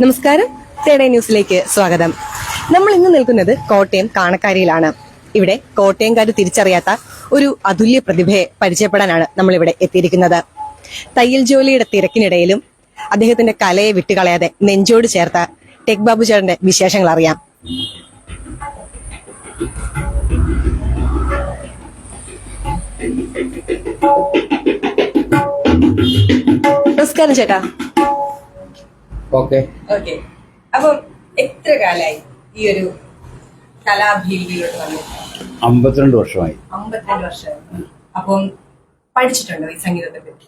നമസ്കാരം. തേടേ ന്യൂസിലേക്ക് സ്വാഗതം. നമ്മൾ ഇന്ന് നിൽക്കുന്നത് കോട്ടയം കാണക്കാരിയിലാണ്. ഇവിടെ കോട്ടയംകാർ തിരിച്ചറിയാത്ത ഒരു അതുല്യ പ്രതിഭയെ പരിചയപ്പെടാനാണ് നമ്മൾ ഇവിടെ എത്തിയിരിക്കുന്നത്. തയ്യൽ ജോലിയുടെ തിരക്കിനിടയിലും അദ്ദേഹത്തിന്റെ കലയെ വിട്ടുകളയാതെ നെഞ്ചോട് ചേർത്ത ടെക് ബാബു ചേട്ടന്റെ വിശേഷങ്ങൾ അറിയാം. നമസ്കാരം ചേട്ടാ. ഓക്കെ. ഓക്കെ. അപ്പം എത്ര കാലായി ഈ ഒരു കലാഭീതിയിലോട്ട് വന്നിട്ട്? അമ്പത്തിരണ്ട് വർഷമായി. അമ്പത്തിരണ്ട് വർഷമായി അപ്പം പഠിച്ചിട്ടുണ്ടോ ഈ സംഗീതത്തെ പറ്റി?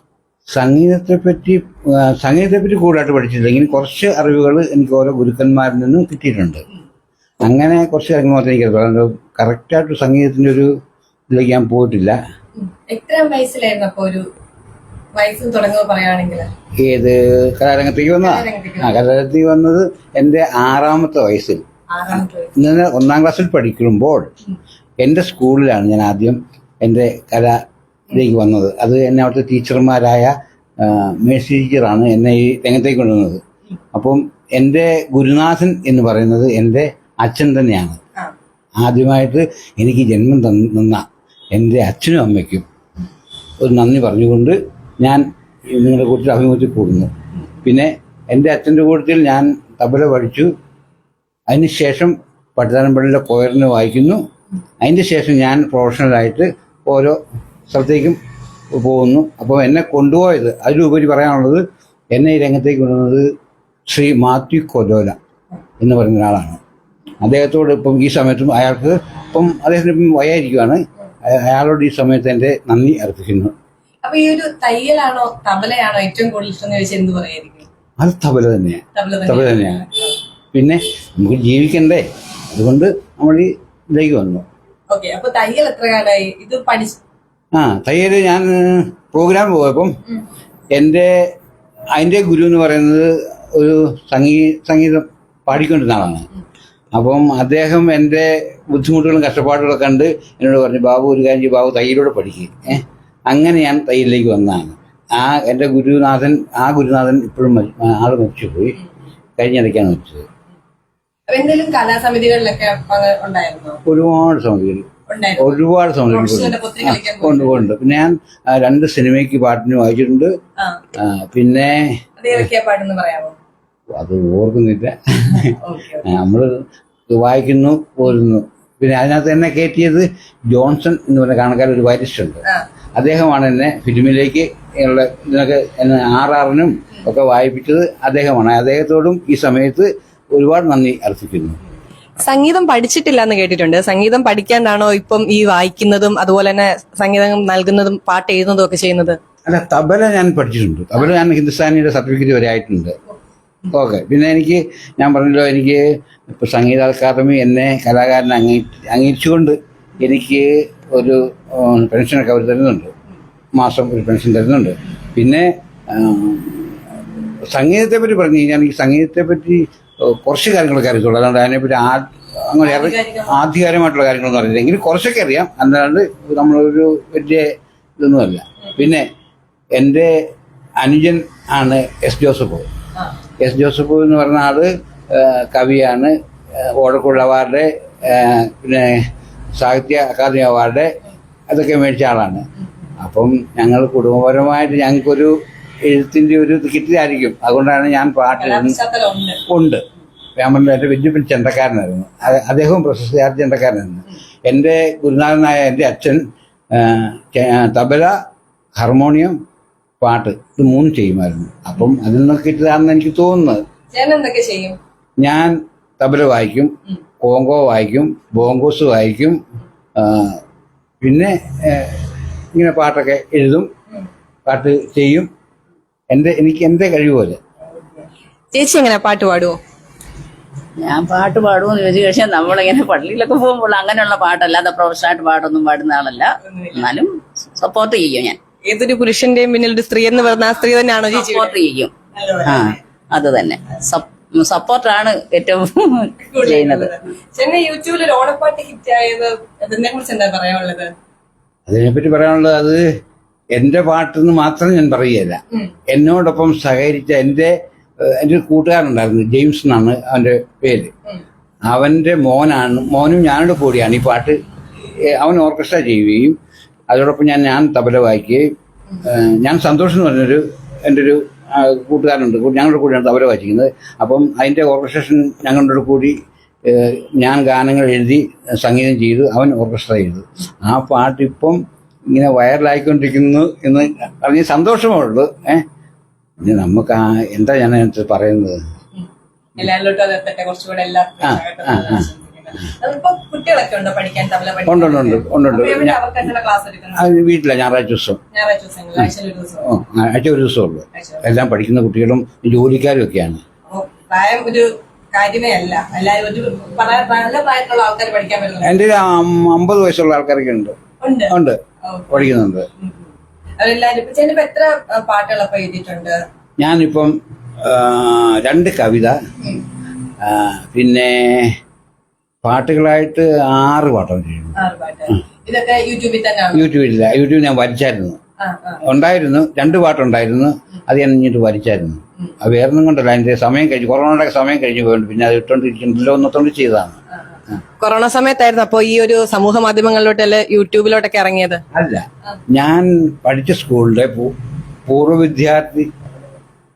സംഗീതത്തെ പറ്റി സംഗീതത്തെ പറ്റി കൂടുതലായിട്ട് പഠിച്ചിട്ടില്ല. ഇങ്ങനെ കുറച്ച് അറിവുകൾ എനിക്ക് ഓരോ ഗുരുക്കന്മാരിൽ നിന്നും കിട്ടിയിട്ടുണ്ട്. അങ്ങനെ കുറച്ച് കാര്യങ്ങൾ മാത്രമേ എനിക്ക് കറക്റ്റായിട്ട് സംഗീതത്തിന്റെ ഒരു ഇതിലേക്ക് ഞാൻ പോയിട്ടില്ല. എത്ര വയസ്സിലായിരുന്നു അപ്പൊ ഒരു വയസ്സ് തുടങ്ങുമ്പോൾ പറയുകയാണെങ്കിൽ ഏത് കലാരംഗത്തേക്ക് വന്ന? ആ കലാരംഗത്തേക്ക് വന്നത് എന്റെ ആറാമത്തെ വയസ്സിൽ. ഞാൻ ഒന്നാം ക്ലാസ്സിൽ പഠിക്കുമ്പോൾ എന്റെ സ്കൂളിലാണ് ഞാൻ ആദ്യം എന്റെ കലയിലേക്ക് വന്നത്. അത് എന്നെ അവിടുത്തെ ടീച്ചർമാരായ മേഴ്സി ടീച്ചറാണ് എന്നെ ഈ രംഗത്തേക്ക് കൊണ്ടുവന്നത്. അപ്പം എന്റെ ഗുരുനാഥൻ എന്ന് പറയുന്നത് എന്റെ അച്ഛൻ തന്നെയാണ്. ആദ്യമായിട്ട് എനിക്ക് ജന്മം തന്ന എന്റെ അച്ഛനും അമ്മയ്ക്കും ഒരു നന്ദി പറഞ്ഞുകൊണ്ട് ഞാൻ നിങ്ങളുടെ കൂട്ടത്തിൽ അഭിമുഖത്തിൽ കൂടുന്നു. പിന്നെ എന്റെ അച്ഛന്റെ കൂട്ടത്തിൽ ഞാൻ തബല പഠിച്ചു. അതിനുശേഷം പട്ടിതാനപ്പള്ളിയിലെ കോയറിന് വായിക്കുന്നു. അതിന്റെ ശേഷം ഞാൻ പ്രൊഫഷണലായിട്ട് ഓരോ സ്ഥലത്തേക്കും പോകുന്നു. അപ്പോൾ എന്നെ കൊണ്ടുപോയത് അതിലുപരി പറയാനുള്ളത് എന്നെ ഈ രംഗത്തേക്ക് കൊണ്ടുവന്നത് ശ്രീ മാത്യു കൊലോല എന്ന് പറയുന്ന ഒരാളാണ്. അദ്ദേഹത്തോട് ഇപ്പം ഈ സമയത്തും അയാൾക്ക് ഇപ്പം അദ്ദേഹത്തിന് ഇപ്പം വയായിരിക്കുവാണ് അയ- അയാളോട് ഈ സമയത്ത് എന്റെ നന്ദി അർപ്പിക്കുന്നു. അപ്പൊ ഈ ഒരു തയ്യലാണോ തബലയാണോ ഏറ്റവും കൂടുതൽ ഇഷ്ടം എന്ന് ചോദിച്ചാൽ എന്ത് പറയായിരിക്കും? അത് തബല തന്നെയാണ് തബല തന്നെയാണ് പിന്നെ നമുക്ക് ജീവിക്കണ്ടേ? അതുകൊണ്ട് നമ്മൾ ഈ ഇതിലേക്ക് വന്നു. ഓക്കെ അപ്പൊ തയ്യൽ എത്ര കാലമായി? ഇത് പഠിച്ചു ആ തയ്യൽ ഞാൻ പ്രോഗ്രാം പോയപ്പം എന്റെ അതിന്റെ ഗുരു എന്ന് പറയുന്നത് ഒരു സംഗീ സംഗീതം പാടിക്കൊണ്ടിരുന്ന ആളാണ് അപ്പം അദ്ദേഹം എന്റെ ബുദ്ധിമുട്ടുകളും കഷ്ടപ്പാടുകളൊക്കെ കണ്ട് എന്നോട് പറഞ്ഞു ബാബു ഒരു കാര്യം ബാബു തയ്യലോട് പഠിക്കുക ഏഹ് അങ്ങനെ ഞാൻ തയ്യലിലേക്ക് വന്നതാണ് ആ എന്റെ ഗുരുനാഥൻ ആ ഗുരുനാഥൻ ഇപ്പോഴും ആൾ മരിച്ചുപോയി. കഴിഞ്ഞിടയ്ക്കാണ് മരിച്ചത്. എന്തെങ്കിലും കലാസമിതികളിലൊക്കെ ഒരുപാട് സമിതികൾ. ഒരുപാട് സമിതികൾ കൊണ്ട് കൊണ്ട് പിന്നെ ഞാൻ രണ്ട് സിനിമയ്ക്ക് പാട്ടിന് വായിച്ചിട്ടുണ്ട്. പിന്നെ അത് ഓർക്കുന്നില്ല. നമ്മൾ നമ്മൾ വായിക്കുന്നു പോരുന്നു പിന്നെ അതിനകത്ത് എന്നെ കയറ്റിയത് ജോൺസൺ എന്ന് പറഞ്ഞ കാണക്കാർ ഒരു വൈരിസ്റ്റ് ഉണ്ട്. ആ. അദ്ദേഹമാണ് എന്നെ ഫിലിമിലേക്ക് ഉള്ള ഇതിനൊക്കെ എന്നെ ആറിനും ഒക്കെ വായിപ്പിച്ചത് അദ്ദേഹമാണ്. അദ്ദേഹത്തോടും ഈ സമയത്ത് ഒരുപാട് നന്ദി അർപ്പിക്കുന്നു. സംഗീതം പഠിച്ചിട്ടില്ല എന്ന് കേട്ടിട്ടുണ്ട്. സംഗീതം പഠിക്കാനാണോ ഇപ്പം ഈ വായിക്കുന്നതും അതുപോലെ തന്നെ സംഗീതം നൽകുന്നതും പാട്ട് എഴുതുന്നതും ഒക്കെ ചെയ്യുന്നത്? അല്ല തബല ഞാൻ പഠിച്ചിട്ടുണ്ട്. തബല ഞാൻ ഹിന്ദുസ്ഥാനിയുടെ സർട്ടിഫിക്കറ്റ് വരെ ആയിട്ടുണ്ട്. ഓക്കെ. പിന്നെ എനിക്ക് ഞാൻ പറഞ്ഞല്ലോ എനിക്ക് ഇപ്പോൾ സംഗീത അക്കാദമി എന്നെ കലാകാരനെ അംഗീ അംഗീകരിച്ചുകൊണ്ട് എനിക്ക് ഒരു പെൻഷനൊക്കെ അവർ തരുന്നുണ്ട്. മാസം ഒരു പെൻഷൻ തരുന്നുണ്ട്. പിന്നെ സംഗീതത്തെ പറ്റി പറഞ്ഞു കഴിഞ്ഞാൽ എനിക്ക് സംഗീതത്തെ പറ്റി കുറച്ച് കാര്യങ്ങളൊക്കെ അറിയത്തുള്ളൂ. അല്ലാണ്ട് അതിനെപ്പറ്റി ആ അങ്ങനെ ആധികാരികമായിട്ടുള്ള കാര്യങ്ങളൊന്നും അറിയില്ല എങ്കിലും കുറച്ചൊക്കെ അറിയാം. അല്ലാണ്ട് നമ്മളൊരു വലിയ ഇതൊന്നുമല്ല പിന്നെ എന്റെ അനുജൻ ആണ് എസ് ജോസഫ്. എസ് ജോസഫ് എന്ന് പറഞ്ഞ ആൾ കവിയാണ്. ആ, ഓടക്കുള്ള അവാർഡ് ആ, പിന്നെ സാഹിത്യ അക്കാദമി അവാർഡ് അതൊക്കെ മേടിച്ച ആളാണ്. അപ്പം ഞങ്ങൾ കുടുംബപരമായിട്ട് ഞങ്ങൾക്കൊരു എഴുത്തിന്റെ ഒരു കിട്ടിയായിരിക്കും അതുകൊണ്ടാണ് ഞാൻ പാട്ട് ഉണ്ട്. പറഞ്ഞ എന്റെ വലിയ ചെണ്ടക്കാരനായിരുന്നു. അദ്ദേഹവും പ്രശസ്തിയാർ ചെണ്ടക്കാരനായിരുന്നു. എന്റെ ഗുരുനാഥനായ എന്റെ അച്ഛൻ തബല ഹാർമോണിയം പാട്ട് ഇത് മൂന്ന് ചെയ്യുമായിരുന്നു. അപ്പം അതിൽ നിന്നൊക്കെ കിട്ടിയതാണെന്ന് എനിക്ക് തോന്നുന്നത്. ഞാൻ തബല വായിക്കും കോങ്കോ വായിക്കും ബോങ്കോസ് വായിക്കും പിന്നെ ഇങ്ങനെ പാട്ടൊക്കെ എഴുതും പാട്ട് ചെയ്യും. എന്റെ എനിക്ക് എന്റെ കഴിവ് പോലെ. ചേച്ചി എങ്ങനെ പാട്ട് പാടുവോ? ഞാൻ പാട്ട് പാടുമെന്ന് ചോദിച്ചു കഴിഞ്ഞാൽ നമ്മളിങ്ങനെ പള്ളിയിലൊക്കെ പോകുമ്പോൾ അങ്ങനെയുള്ള പാട്ടല്ലാതെ പ്രൊഫഷണലായിട്ട് പാട്ടൊന്നും പാടുന്ന ആളല്ല. എന്നാലും സപ്പോർട്ട് ചെയ്യും ഞാൻ. ഏതൊരു പുരുഷന്റെയും പിന്നിൽ ഒരു സ്ത്രീ എന്ന് പറഞ്ഞ ആ സ്ത്രീ തന്നെയാണോ ചേച്ചി സപ്പോർട്ട് ചെയ്യും. ആ അത് തന്നെ. സപ്പോർട്ടാണ് ഏറ്റവും ചെയ്യുന്നത്. ചെന്നൈ യൂട്യൂബിൽ ഓണപ്പാട്ട് ഹിറ്റ് ആയത് അതിനെ കുറിച്ച് എന്താ പറയാനുള്ളത്? അതിനെപ്പറ്റി പറയാനുള്ളത് അത് എന്റെ പാട്ടെന്ന് മാത്രം ഞാൻ പറയുകയില്ല. എന്നോടൊപ്പം സഹകരിച്ച എന്റെ എന്റെ എന്റെ ഒരു കൂട്ടുകാരനുണ്ടായിരുന്നു ജെയിംസ് എന്നാണ് അവന്റെ പേര്. അവന്റെ മോനാണ് മോനും ഞാനോട് കൂടിയാണ് ഈ പാട്ട് അവൻ ഓർക്കസ്ട്ര ചെയ്യുകയും അതോടൊപ്പം ഞാൻ ഞാൻ തബല വായിക്കുകയും ഞാൻ സന്തോഷം എന്ന് പറഞ്ഞൊരു എന്റെ ഒരു ആ, കൂട്ടുകാരനുണ്ട് ഞങ്ങളുടെ കൂടിയാണ് തബല വായിക്കുന്നത് അപ്പം അതിന്റെ ഓർക്കസ്ട്രേഷൻ ഞങ്ങളുടെ കൂടി ഞാൻ ഗാനങ്ങൾ എഴുതി സംഗീതം ചെയ്തു അവൻ ഓർക്കസ്ട്ര ചെയ്തു. ആ പാട്ടിപ്പം ഇങ്ങനെ വൈറലായിക്കൊണ്ടിരിക്കുന്നു എന്ന് പറഞ്ഞ സന്തോഷമേ ഉള്ളൂ ഏഹ് ഇനി നമുക്ക് ആ എന്താ ഞാൻ പറയുന്നത്? എല്ലാവരിലോട്ടും അത് എത്തട്ടെ. കുറച്ചുകൂടെ എല്ലാ ഉണ്ടോ? ഉണ്ട്, ഉണ്ട്, ഉണ്ട്, വീട്ടിലാണ് ഞായറാഴ്ച ദിവസം. ഞായറാഴ്ച ഒരു ആഴ്ച ദിവസമുള്ളൂ എല്ലാം പഠിക്കുന്ന കുട്ടികളും ജോലിക്കാരും ഒക്കെയാണ് എന്റെ കാര്യമേ അല്ല. നല്ല പ്രായത്തിലുള്ള ആൾക്കാർ പഠിക്കാൻ എന്റെ അമ്പത് വയസ്സുള്ള ആൾക്കാരൊക്കെ ഉണ്ട്. ഉണ്ട്? പഠിക്കുന്നുണ്ട്. അവരെല്ലാരും എത്ര പാട്ടുകളൊക്കെ എഴുതിയിട്ടുണ്ട്? ഞാനിപ്പം രണ്ട് കവിത പിന്നെ പാട്ടുകളായിട്ട് ആറ് പാട്ടാണ് ചെയ്യുന്നത്. യൂട്യൂബിലില്ല യൂട്യൂബിൽ ഞാൻ വരച്ചായിരുന്നു. ഉണ്ടായിരുന്നു. രണ്ട് പാട്ടുണ്ടായിരുന്നു. അത് ഞാൻ ഇങ്ങോട്ട് വരച്ചായിരുന്നു. അത് വേറൊന്നും കൊണ്ടല്ല. അതിന്റെ സമയം കഴിഞ്ഞു കൊറോണയുടെ സമയം കഴിഞ്ഞു പോയിട്ട് പിന്നെ അത് ഇട്ടോണ്ടിരിക്കുന്നില്ല ഒന്നത്തോണ്ട് ചെയ്തതാണ്. കൊറോണ സമയത്തായിരുന്നു അപ്പൊ ഈ ഒരു സമൂഹ മാധ്യമങ്ങളിലോട്ട് അല്ലെ യൂട്യൂബിലോട്ടൊക്കെ ഇറങ്ങിയത്? അല്ല. ഞാൻ പഠിച്ച സ്കൂളിലെ പൂർവ വിദ്യാർത്ഥി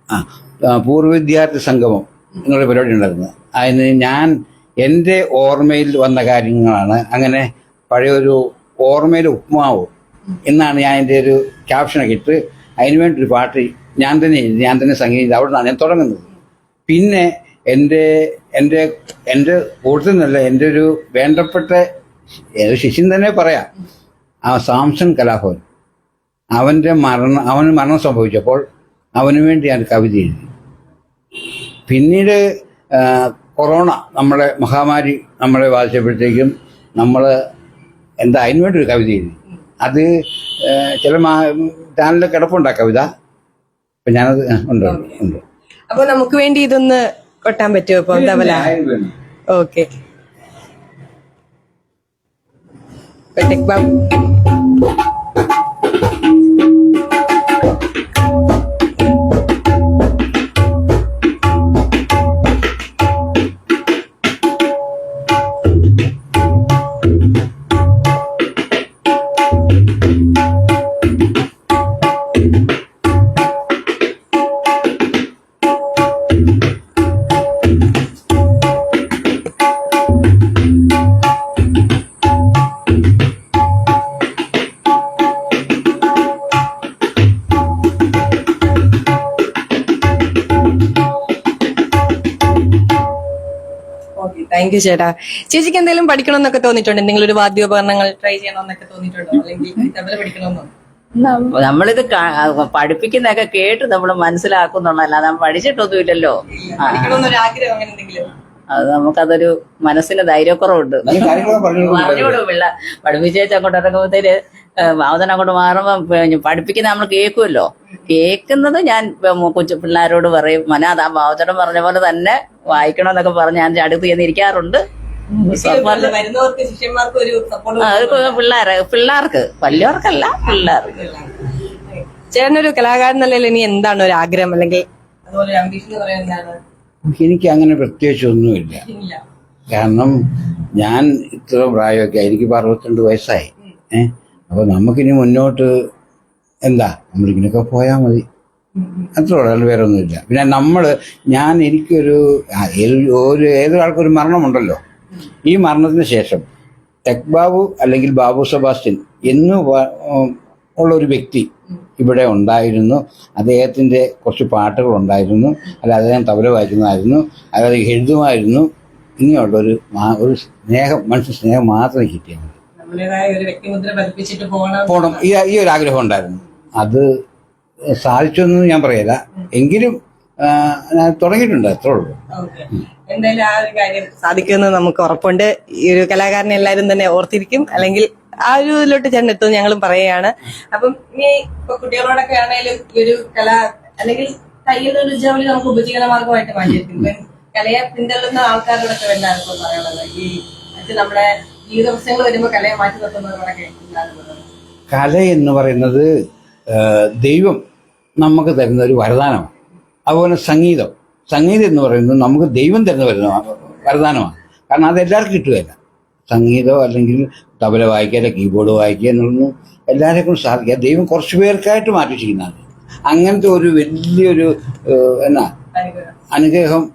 ആ ആ, പൂർവ വിദ്യാർത്ഥി സംഗമം എന്നുള്ള പരിപാടി ഉണ്ടായിരുന്നു. അതിന് ഞാൻ എന്റെ ഓർമ്മയിൽ വന്ന കാര്യങ്ങളാണ്. അങ്ങനെ പഴയൊരു ഓർമ്മയിൽ ഉപ്മാവ് എന്നാണ് ഞാൻ എന്റെ ഒരു ക്യാപ്ഷനൊക്കെ ഇട്ട് അതിനുവേണ്ടി ഒരു പാട്ട് ഞാൻ തന്നെ ഞാൻ തന്നെ സംഗീതം അവിടെ നിന്നാണ് ഞാൻ തുടങ്ങുന്നത്. പിന്നെ എന്റെ എന്റെ എന്റെ കൂടുതൽ നല്ല എന്റെ ഒരു വേണ്ടപ്പെട്ട ശിഷ്യൻ തന്നെ പറയാം. ആ സാംസൺ കലാഭവൻ. അവന്റെ മരണം അവന് മരണം സംഭവിച്ചപ്പോൾ അവന് വേണ്ടി ഞാൻ കവിത എഴുതി. പിന്നീട് കൊറോണ നമ്മളെ മഹാമാരി നമ്മളെ ബാധിച്ചപ്പോഴത്തേക്കും നമ്മൾ എന്താ അതിന് വേണ്ടി ഒരു കവിത എഴുതി. അത് ചില മാ ചാനലിൽ കിടപ്പുണ്ട് ആ കവിത. അപ്പം ഞാനത് ഉണ്ട് ഉണ്ട് അപ്പൊ നമുക്ക് വേണ്ടി ഇതൊന്ന് കൊട്ടാൻ പറ്റുമോ ഇപ്പൊ തവല ഓക്കെ. താങ്ക് യു ചേട്ടാ. ചേച്ചിക്ക് എന്തെങ്കിലും പഠിക്കണമെന്നൊക്കെ തോന്നിയിട്ടുണ്ടോ? എന്തെങ്കിലും ഒരു വാദ്യോപകരണങ്ങൾ ട്രൈ ചെയ്യണമെന്നൊക്കെ തോന്നിയിട്ടുണ്ടോ? അല്ലെങ്കിൽ തബല പഠിക്കണമെന്നോ? നമ്മളിത് പഠിപ്പിക്കുന്നൊക്കെ പഠിപ്പിക്കുന്നതൊക്കെ കേട്ട് നമ്മൾ മനസ്സിലാക്കുന്നുണ്ടല്ല നമ്മൾ പഠിച്ചിട്ടൊന്നുമില്ലല്ലോ. ഇല്ലല്ലോ പഠിക്കണമെന്നൊരു അങ്ങനെ എന്തെങ്കിലും? അത് നമുക്കതൊരു മനസ്സിന് ധൈര്യക്കുറവുണ്ട്. പിള്ള പഠിപ്പിച്ചേച്ച് അങ്ങോട്ട് ഇറങ്ങുമ്പോഴത്തേര് അവതനം അങ്ങോട്ട് മാറുമ്പോ പിന്നെ പഠിപ്പിക്കുന്ന നമ്മൾ കേൾക്കുമല്ലോ. കേൾക്കുന്നത് ഞാൻ കൊച്ചു പിള്ളേരോട് പറയും. മനാ ഭാവചടം പറഞ്ഞ പോലെ തന്നെ വായിക്കണമെന്നൊക്കെ പറഞ്ഞ് ഞാൻ അടുത്ത് ചെന്ന് ഇരിക്കാറുണ്ട്. വരുന്നവർക്ക് ശിഷ്യന്മാർക്ക് ഒരു സപ്പോർട്ട് ആ, അത് പിള്ളേരെ പിള്ളേർക്ക്. വലിയവർക്കല്ല പിള്ളേർക്ക്. ചേട്ടനൊരു കലാകാരൻ നിലയിൽ ഇനി എന്താണ് ഒരു ആഗ്രഹം അല്ലെങ്കിൽ എനിക്ക് അങ്ങനെ പ്രത്യേകിച്ച് ഒന്നുമില്ല. കാരണം ഞാൻ ഇത്ര പ്രായമൊക്കെ എനിക്ക് ഇപ്പൊ അറുപത്തിരണ്ട് വയസ്സായി. ഏഹ് അപ്പൊ നമുക്കിനി മുന്നോട്ട് എന്താ? നമ്മളിങ്ങനെയൊക്കെ പോയാൽ മതി. അത്ര ഉള്ളൂ വേറെ ഒന്നുമില്ല പിന്നെ നമ്മൾ ഞാൻ എനിക്കൊരു ഒരു ഏതൊരാൾക്കൊരു മരണമുണ്ടല്ലോ. ഈ മരണത്തിന് ശേഷം ടെക് ബാബു അല്ലെങ്കിൽ ബാബു സെബാസ്റ്റ്യൻ എന്ന് ഉള്ള ഒരു വ്യക്തി ഇവിടെ ഉണ്ടായിരുന്നു. അദ്ദേഹത്തിന്റെ കുറച്ച് പാട്ടുകൾ ഉണ്ടായിരുന്നു. അല്ല അദ്ദേഹം തവല വായിക്കുന്നതായിരുന്നു. അതായത് എഴുതുമായിരുന്നു. ഇങ്ങനെയുള്ള ഒരു ഒരു സ്നേഹം മനുഷ്യ സ്നേഹം മാത്രം കിട്ടിയാൽ പോകണം. ഈ ഒരു ആഗ്രഹം ഉണ്ടായിരുന്നു. അത് സാധിച്ചൊന്നും ഞാൻ പറയല എങ്കിലും ഞാൻ തുടങ്ങിയിട്ടുണ്ട് അത്രേ ഉള്ളൂ. എന്തായാലും ആ ഒരു കാര്യം സാധിക്കുമെന്ന് നമുക്ക് ഉറപ്പുണ്ട്. ഈ ഒരു കലാകാരനെ എല്ലാവരും തന്നെ ഓർത്തിരിക്കും. അല്ലെങ്കിൽ ആ ഒരു ഇതിലോട്ട് ചേട്ടൻ എത്തും ഞങ്ങളും പറയുകയാണ്. അപ്പം ഇനി ഇപ്പൊ കുട്ടികളോടൊക്കെ ആണെങ്കിലും ഈ ഒരു കല അല്ലെങ്കിൽ തയ്യൽ ഒരു ജോലി നമുക്ക് ഉപജീവന മാർഗമായിട്ട് മാറ്റിയിരിക്കും കലയെ പിന്തള്ളുന്ന ആൾക്കാരോടൊക്കെ എല്ലാവർക്കും പറയാനുള്ളത് ഈ നമ്മുടെ ജീവിത പ്രശ്നങ്ങൾ വരുമ്പോൾ കലയെ മാറ്റി നിർത്തുന്നവരോടൊക്കെ കല എന്ന് പറയുന്നത് ദൈവം നമുക്ക് തരുന്ന ഒരു വരദാനമാണ്. അതുപോലെ സംഗീതം. സംഗീതം എന്ന് പറയുന്നത് നമുക്ക് ദൈവം തരുന്ന വരദാനമാണ്. കാരണം അത് എല്ലാവർക്കും കിട്ടുകയില്ല. സംഗീതം അല്ലെങ്കിൽ തബല വായിക്കുക കീബോർഡ് വായിക്കുക എന്നൊന്നും കൊണ്ട് സാധിക്കുക. ദൈവം കുറച്ച് പേർക്കായിട്ട് മാറ്റി ചെയ്യുന്നതാണ് അങ്ങനത്തെ ഒരു വലിയൊരു എന്നാ അനുഗ്രഹം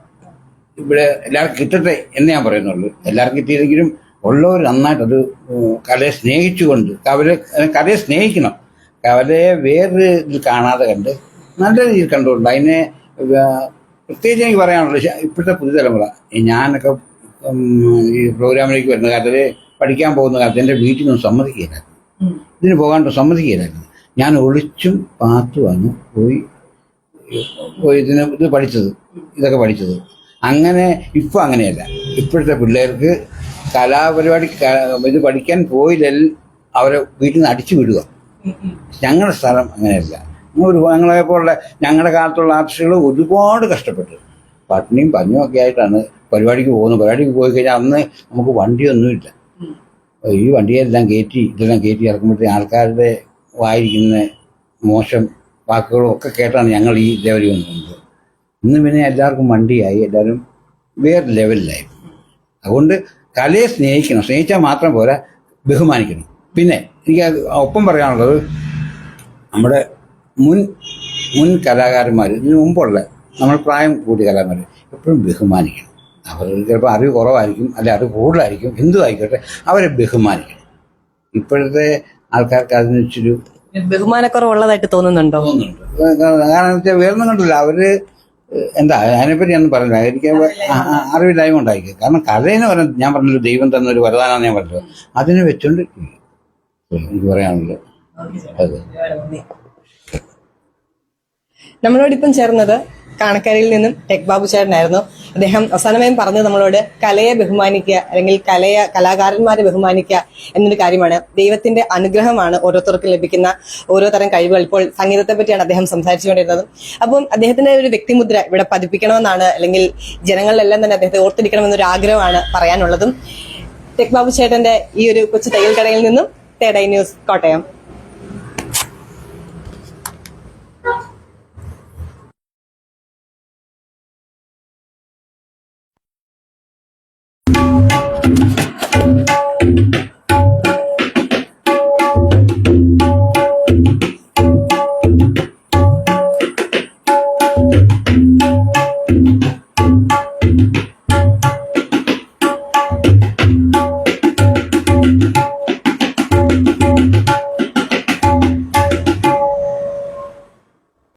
ഇവിടെ എല്ലാവർക്കും കിട്ടട്ടെ എന്ന് ഞാൻ പറയുന്നുള്ളൂ. എല്ലാവർക്കും കിട്ടിയില്ലെങ്കിലും ഉള്ളവർ നന്നായിട്ടത് കലയെ സ്നേഹിച്ചുകൊണ്ട് കവലെ കലയെ സ്നേഹിക്കണം. കവലയെ വേറൊരു ഇതിൽ കാണാതെ കണ്ട് നല്ല രീതിയിൽ കണ്ടുകൊണ്ട് അതിനെ പ്രത്യേകിച്ച് എനിക്ക് പറയാനുള്ളത് ഇപ്പോഴത്തെ പുതിയ തലമുറ ഞാനൊക്കെ ഈ പ്രോഗ്രാമിലേക്ക് വരുന്ന കാലത്ത് പഠിക്കാൻ പോകുന്ന കാലത്ത് എന്റെ വീട്ടിൽ നിന്നും സമ്മതിക്കില്ല ഇതിന് പോകാണ്ട് സമ്മതിക്കില്ലായിരുന്നു. ഞാൻ ഒളിച്ചും പാത്തുമാണ് പോയി പോയി ഇതിന് ഇത് പഠിച്ചത് ഇതൊക്കെ പഠിച്ചത്. അങ്ങനെ ഇപ്പം അങ്ങനെയല്ല. ഇപ്പോഴത്തെ പിള്ളേർക്ക് കലാപരിപാടി ഇത് പഠിക്കാൻ പോയില്ലെങ്കിൽ അവരെ വീട്ടിൽ നിന്ന് അടിച്ചു വിടുക. ഞങ്ങളുടെ സ്ഥലം അങ്ങനെയല്ല. ഒരു ഞങ്ങളെ പോലുള്ള ഞങ്ങളുടെ കാലത്തുള്ള ആർട്ടിസ്റ്റുകൾ ഒരുപാട് കഷ്ടപ്പെട്ടു. പട്ടിണിയും പഞ്ഞും ഒക്കെ ആയിട്ടാണ് പരിപാടിക്ക് പോകുന്നത്. പരിപാടിക്ക് പോയി കഴിഞ്ഞാൽ അന്ന് നമുക്ക് വണ്ടിയൊന്നുമില്ല. ഈ വണ്ടിയെല്ലാം കയറ്റി ഇതെല്ലാം കയറ്റി ഇറക്കുമ്പോഴത്തേ ആൾക്കാരുടെ വായിരിക്കുന്ന മോശം വാക്കുകളും ഒക്കെ കേട്ടാണ് ഞങ്ങൾ ഈ ലെവലിൽ വന്നത്. ഇന്ന് പിന്നെ എല്ലാവർക്കും വണ്ടിയായി. എല്ലാവരും വേറെ ലെവലിലായി. അതുകൊണ്ട് കലയെ സ്നേഹിക്കണം. സ്നേഹിച്ചാൽ മാത്രം പോരാ. ബഹുമാനിക്കണം. പിന്നെ എനിക്ക് ഒപ്പം പറയാനുള്ളത് നമ്മുടെ മുൻ മുൻ കലാകാരന്മാർ ഇതിനു മുമ്പുള്ള നമ്മൾ പ്രായം കൂടിയ കലാകാരന്മാർ എപ്പോഴും ബഹുമാനിക്കണം. അവർ ചിലപ്പോൾ അറിവ് കുറവായിരിക്കും അല്ലെ അറിവ് കൂടുതലായിരിക്കും എന്തു ആയിക്കോട്ടെ അവരെ ബഹുമാനിക്കണം. ഇപ്പോഴത്തെ ആൾക്കാർക്ക് അതിന് ഇച്ചിരി ബഹുമാനക്കുറവുള്ളതായിട്ട് തോന്നുന്നുണ്ടോ? തോന്നുന്നുണ്ട്. കാരണം വെച്ചാൽ വേറൊന്നും കണ്ടില്ല. അവർ എന്താ അതിനെപ്പറ്റി ഒന്നും പറഞ്ഞില്ല എനിക്ക് അറിവില്ലായ്മ ഉണ്ടായിരിക്കും. കാരണം കഥയെന്ന് പറയുന്നത് ഞാൻ പറഞ്ഞല്ലോ ദൈവം തന്നൊരു വരദാനാന്ന് ഞാൻ പറഞ്ഞത് അതിനെ വെച്ചോണ്ട് എനിക്ക് പറയാനുള്ളത്. അതെ. നമ്മളോടിപ്പം ചേർന്നത് കാണക്കരയിൽ നിന്നും ടെക് ബാബു ചേട്ടനായിരുന്നു. അദ്ദേഹം അവസാനമായും പറഞ്ഞത് നമ്മളോട് കലയെ ബഹുമാനിക്കുക അല്ലെങ്കിൽ കലയെ കലാകാരന്മാരെ ബഹുമാനിക്കുക എന്നൊരു കാര്യമാണ്. ദൈവത്തിന്റെ അനുഗ്രഹമാണ് ഓരോരുത്തർക്കും ലഭിക്കുന്ന ഓരോ തരം കഴിവുകൾ. ഇപ്പോൾ സംഗീതത്തെ പറ്റിയാണ് അദ്ദേഹം സംസാരിച്ചുകൊണ്ടിരുന്നത്. അപ്പം അദ്ദേഹത്തിന്റെ ഒരു വ്യക്തിമുദ്ര ഇവിടെ പതിപ്പിക്കണമെന്നാണ് അല്ലെങ്കിൽ ജനങ്ങളിലെല്ലാം തന്നെ അദ്ദേഹത്തെ ഓർത്തിരിക്കണമെന്നൊരു ആഗ്രഹമാണ് പറയാനുള്ളതും. ടെക് ബാബു ചേട്ടന്റെ ഈ ഒരു കൊച്ചു തയ്യൽ കടയിൽ നിന്നും തേടൈ ന്യൂസ് കോട്ടയം.